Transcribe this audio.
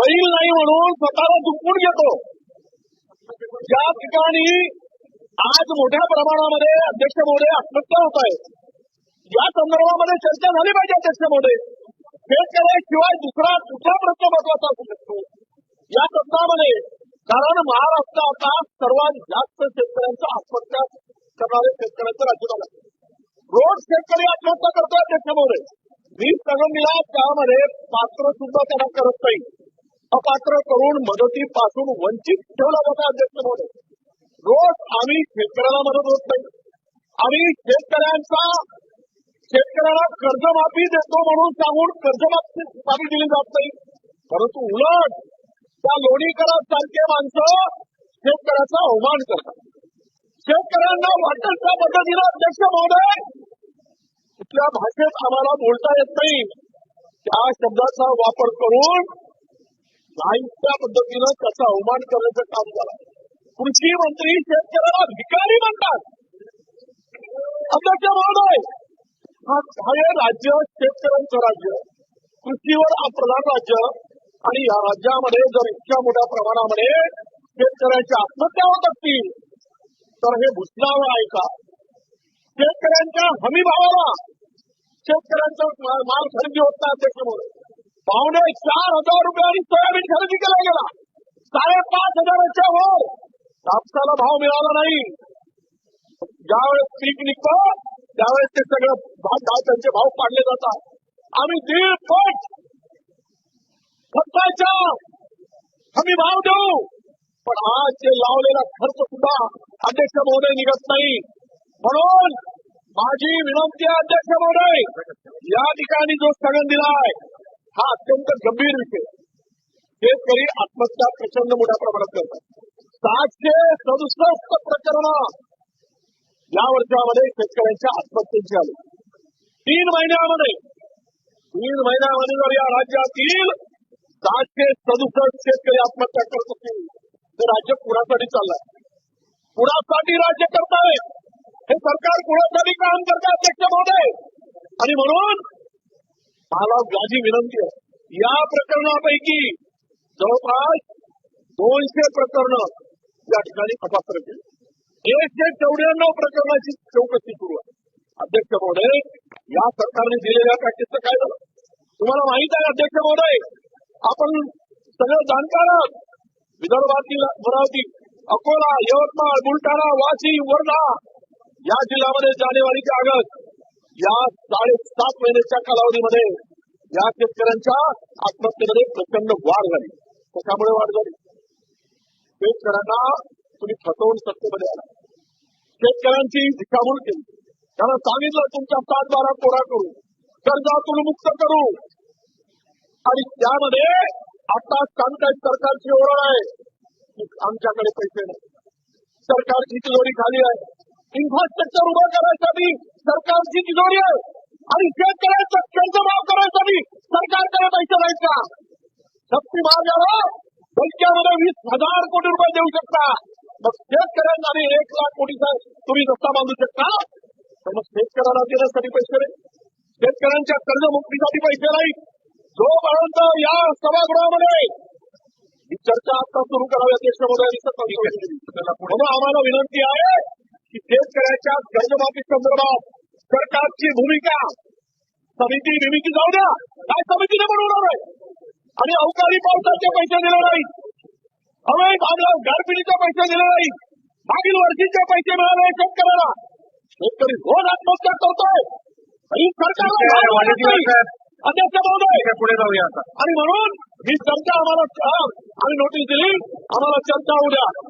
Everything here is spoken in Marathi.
बैल नाही म्हणून स्वतःला झुकून घेतो. ज्या ठिकाणी आज मोठ्या प्रमाणामध्ये अध्यक्ष मोदे आत्महत्या होत आहे या संदर्भामध्ये चर्चा झाली पाहिजे अध्यक्ष मोदे शेतकऱ्याशिवाय दुसरा कुठला प्रश्न महत्त्वाचा असू शकतो. या सत्रामध्ये कारण महाराष्ट्र आता सर्वात जास्त शेतकऱ्यांचा आत्महत्या करणारे शेतकऱ्यांचं राज्य झालं. रोज शेतकरी आत्महत्या करतो अध्यक्ष मोदे वीज संगमला त्यामध्ये पात्र सुद्धा त्यांना करत नाही. अपात्र करून मदतीपासून वंचित ठेवला होता अध्यक्ष म्हणून रोज आम्ही शेतकऱ्याला मदत होत नाही. आम्ही शेतकऱ्यांचा शेतकऱ्याला कर्जमाफी देतो म्हणून सांगून कर्जमाफी माफी दिली जात नाही. परंतु उलट त्या लोणीकरांसारखे माणसं शेतकऱ्याचा अवमान करतात. शेतकऱ्यांना वाटेल त्या पद्धतीला अध्यक्ष महोदय कुठल्या भाषेत आम्हाला बोलता येत नाही. त्या शब्दाचा वापर करून नाही पद्धतीनं त्याचा अवमान करण्याचं काम झालं. कृषी मंत्री शेतकऱ्याला भिकारी म्हणतात. अध्यक्ष महोदय हा हे राज्य शेतकऱ्यांचं राज्य. कृषीवर प्रधान राज्य. आणि या राज्यामध्ये जर इतक्या मोठ्या प्रमाणामध्ये शेतकऱ्यांच्या आत्महत्या होत असतील तर हे भुसणावं आहे का? शेतकऱ्यांच्या हमीभावाला शेतकऱ्यांचा शेतकऱ्यांचं माल खरेदी होत नाही अध्यक्ष महोदय पावणे चार हजार रुपयांनी सोयाबीन खरेदी केला गेला. साडेपाच हजाराच्या वर कापसाला भाव मिळाला नाही. ज्यावेळेस पीक निघतं त्यावेळेस ते सगळं भाव त्यांचे भाव पाडले जातात. आम्ही दीड पट खर्चाच्या हमी भाव देऊ. पण आज जे लावलेला खर्च सुद्धा अध्यक्ष महोदय निघत नाही. म्हणून माझी विनंती अध्यक्ष महोदय या ठिकाणी जो स्थगन दिलाय हा अत्यंत गंभीर विषय शेतकरी आत्महत्या प्रचंड मोठ्या प्रमाणात करतात. सातशे सदुसष्ट प्रकरण या वर्षामध्ये शेतकऱ्यांच्या आत्महत्येची आली. तीन महिन्यामध्ये तीन महिन्यामध्ये जर या राज्यातील सातशे सदुसष्ट शेतकरी आत्महत्या करत असतील तर राज्य कुणासाठी चाललंय कुणासाठी राज्य करताय हे सरकार कुणासाठी काम करते अध्यक्ष महोदय? आणि म्हणून मला माझी विनंती आहे. या प्रकरणापैकी जवळपास दोनशे प्रकरण या ठिकाणी तपासण्यात केली एकशे चौऱ्याण्णव प्रकरणाची चौकशी सुरू आहे. अध्यक्ष महोदय या सरकारने दिलेल्या पॅकेजचं काय झालं? तुम्हाला माहीत आहे अध्यक्ष महोदय आपण सगळं जाणकार. आहात विदर्भातील अमरावती अकोला यवतमाळ बुलढाणा वाशी वर्धा या जिल्ह्यामध्ये जानेवारीचे ऑगस्ट या साडेसात महिन्याच्या कालावधीमध्ये या शेतकऱ्यांच्या आत्महत्येमध्ये प्रचंड वाढ झाली. कशामुळे वाढ झाली? शेतकऱ्यांना तुम्ही फसवून सत्तेमध्ये आला. शेतकऱ्यांची दिशाभूल केली. त्यांना सांगितलं तुमच्या सात बारा कोरा करू. कर्जातून मुक्त करू. आणि त्यामध्ये आता सांगताय सरकारची ओरड आहे. की आमच्याकडे पैसे नाही. सरकारची तिजोरी खाली आहे. इन्फ्रास्ट्रक्चर उभं करायसाठी सरकारची तिजोरी आहे. आणि शेतकऱ्यांचं कर्ज माफ करायसाठी सरकारकडे पैसे नाहीत का? शक्ती मार्गाला बँकेमध्ये वीस हजार कोटी रुपये देऊ शकता. मग शेतकऱ्यांना आणि एक लाख कोटीचा तुम्ही रस्ता बांधू शकता. तर मग शेतकऱ्याला देण्यासाठी पैसे नाही. शेतकऱ्यांच्या कर्जमुक्तीसाठी पैसे नाही जोपर्यंत या सभागृहामध्ये ही चर्चा आता सुरू करावी अध्यक्ष म्हणून आम्हाला विनंती आहे की शेतकऱ्याच्या कर्जमाफी संदर्भात सरकारची भूमिका समिती विमिती जाऊ द्या. काय समितीने बनवणार आहे? आणि अवकाळी पावसाचे पैसे दिले नाही अवैध आम्हाला गारपिटीचे पैसे दिले नाही मागील वर्षीचे पैसे मिळाले शेतकऱ्याला. शेतकरी रोज आत्महत्या करतोय. आणि सरकारला. अध्यक्ष महोदय. पुढे जाऊया आणि म्हणून ही चर्चा आम्हाला आम्ही नोटीस दिली. आम्हाला चर्चा उद्या